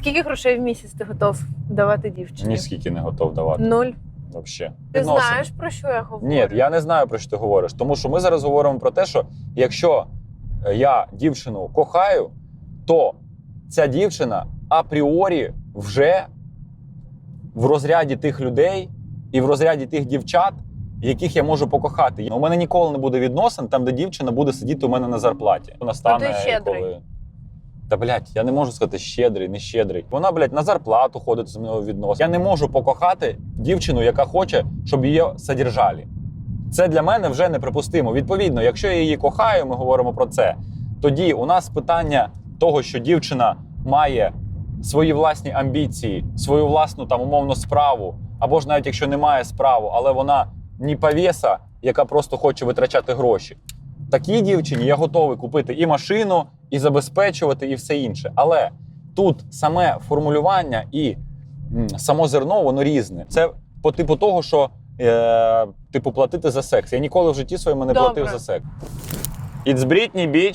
Скільки грошей в місяць ти готов давати дівчині? Ні скільки не готов давати. Нуль. Вообще. Ти Відносини. знаєш про що я говорю? Ні, я не знаю про що ти говориш. Тому що ми зараз говоримо про те, що якщо е, я дівчину кохаю, то ця дівчина апріорі вже в розряді тих людей і в розряді тих дівчат, яких я можу покохати. У мене ніколи не буде відносин там, де дівчина буде сидіти у мене на зарплаті. Вона стане ти щедрий. коли. Та блядь, я не можу сказати щедрий, не щедрий. Вона, блядь, на зарплату ходить з мною відносин. Я не можу покохати дівчину, яка хоче, щоб її содержали. Це для мене вже неприпустимо. Відповідно, якщо я її кохаю, ми говоримо про це. Тоді у нас питання того, що дівчина має свої власні амбіції, свою власну там умовну справу, або ж навіть якщо немає справу, але вона ні повєса, яка просто хоче витрачати гроші. Такій дівчині я готовий купити і машину, і забезпечувати, і все інше. Але тут саме формулювання і само зерно, воно різне. Це по типу того, що е, типу платити за секс. Я ніколи в житті своєму не Добре. платив за секс. It's Britney, bitch.